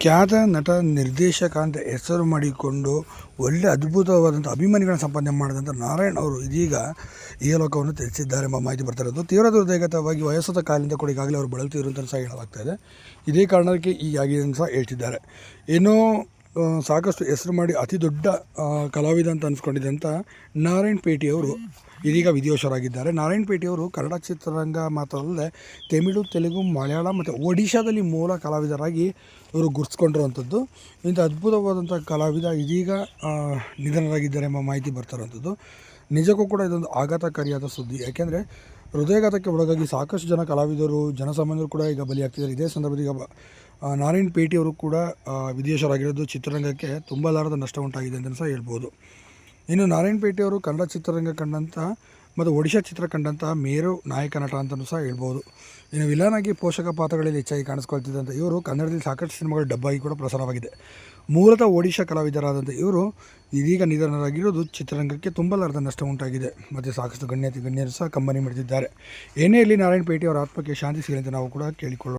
ಖ್ಯಾತ ನಟ ನಿರ್ದೇಶಕ ಅಂತ ಹೆಸರು ಮಾಡಿಕೊಂಡು ಒಳ್ಳೆ ಅದ್ಭುತವಾದಂಥ ಅಭಿಮಾನಿಗಳನ್ನು ಸಂಪಾದನೆ ಮಾಡಿದಂಥ ನಾರಾಯಣ್ ಅವರು ಇದೀಗ ಈ ಲೋಕವನ್ನು ತಿಳಿಸಿದ್ದಾರೆ ಎಂಬ ಮಾಹಿತಿ ಬರ್ತಾ ಇರೋದು. ತೀವ್ರ ದುರ್ದೈಗತವಾಗಿ ವಯಸ್ಸಾದ ಕಾಲದಿಂದ ಕೂಡ ಈಗಾಗಲೇ ಅವರು ಬಳಲ್ತಿದ್ರು ಅಂತ ಸಹ ಹೇಳಲಾಗ್ತಾ ಇದೆ. ಇದೇ ಕಾರಣಕ್ಕೆ ಈಗಾಗಿ ಅಂತ ಸಹ ಹೇಳ್ತಿದ್ದಾರೆ. ಇನ್ನು ಸಾಕಷ್ಟು ಹೆಸರು ಮಾಡಿ ಅತಿ ದೊಡ್ಡ ಕಲಾವಿದ ಅಂತ ಅನ್ಸ್ಕೊಂಡಿದ್ದಂಥ ನಾರಾಯಣ್ ಪೇಟೆಯವರು ಇದೀಗ ವಿಧಿವಶರಾಗಿದ್ದಾರೆ ನಾರಾಯಣ್ ಪೇಟೆಯವರು ಕನ್ನಡ ಚಿತ್ರರಂಗ ಮಾತ್ರವಲ್ಲದೆ ತಮಿಳು, ತೆಲುಗು, ಮಲಯಾಳ ಮತ್ತು ಒಡಿಶಾದಲ್ಲಿ ಮೂಲ ಕಲಾವಿದರಾಗಿ ಇವರು ಗುರ್ಸ್ಕೊಂಡಿರುವಂಥದ್ದು. ಇಂಥ ಅದ್ಭುತವಾದಂಥ ಕಲಾವಿದ ಇದೀಗ ನಿಧನರಾಗಿದ್ದಾರೆ ಎಂಬ ಮಾಹಿತಿ ಬರ್ತಾ ಇರುವಂಥದ್ದು. ನಿಜಕ್ಕೂ ಕೂಡ ಇದೊಂದು ಆಘಾತಕಾರಿಯಾದ ಸುದ್ದಿ. ಯಾಕೆಂದರೆ ಹೃದಯಘಾತಕ್ಕೆ ಒಳಗಾಗಿ ಸಾಕಷ್ಟು ಜನ ಕಲಾವಿದರು, ಜನಸಾಮಾನ್ಯರು ಕೂಡ ಈಗ ಬಲಿಯಾಗ್ತಿದ್ದಾರೆ. ಇದೇ ಸಂದರ್ಭದಲ್ಲಿ ಈಗ ನಾರಾಯಣ್ ಪೇಟೆಯವರು ಕೂಡ ವಿದೇಶರಾಗಿರೋದು ಚಿತ್ರರಂಗಕ್ಕೆ ತುಂಬಲಾರದ ನಷ್ಟ ಉಂಟಾಗಿದೆ ಅಂತ ಸಹ ಹೇಳ್ಬೋದು. ಇನ್ನು ನಾರಾಯಣ್ ಪೇಟೆಯವರು ಕನ್ನಡ ಚಿತ್ರರಂಗ ಕಂಡಂಥ ಮತ್ತು ಒಡಿಶಾ ಚಿತ್ರ ಕಂಡಂಥ ಮೇರು ನಾಯಕ ನಟ ಅಂತಲೂ ಸಹ ಹೇಳ್ಬೋದು. ಇನ್ನು ವಿಲನ್ ಆಗಿ ಪೋಷಕ ಪಾತ್ರಗಳಲ್ಲಿ ಹೆಚ್ಚಾಗಿ ಕಾಣಿಸ್ಕೊಳ್ತಿದ್ದಂಥ ಇವರು ಕನ್ನಡದಲ್ಲಿ ಸಾಕಷ್ಟು ಸಿನಿಮಾಗಳು ಡಬ್ಬಾಗಿ ಕೂಡ ಪ್ರಸಾರವಾಗಿದೆ. ಮೂಲತಃ ಒಡಿಶಾ ಕಲಾವಿದರಾದಂಥ ಇವರು ಇದೀಗ ನಿಧನರಾಗಿರೋದು ಚಿತ್ರರಂಗಕ್ಕೆ ತುಂಬಲಾರದ ನಷ್ಟ ಉಂಟಾಗಿದೆ. ಮತ್ತು ಸಾಕಷ್ಟು ಗಣ್ಯತೆ ಗಣ್ಯರು ಸಹ ಕಂಬನಿ ಮಾಡಿದ್ದಾರೆ ಏನೇ ಇಲ್ಲಿ ನಾರಾಯಣ್ ಪೇಟೆಯವರ ಆತ್ಮಕ್ಕೆ ಶಾಂತಿ ಸಿಗಲಿ ಅಂತ ನಾವು ಕೂಡ ಕೇಳಿಕೊಳ್ಳೋಣ.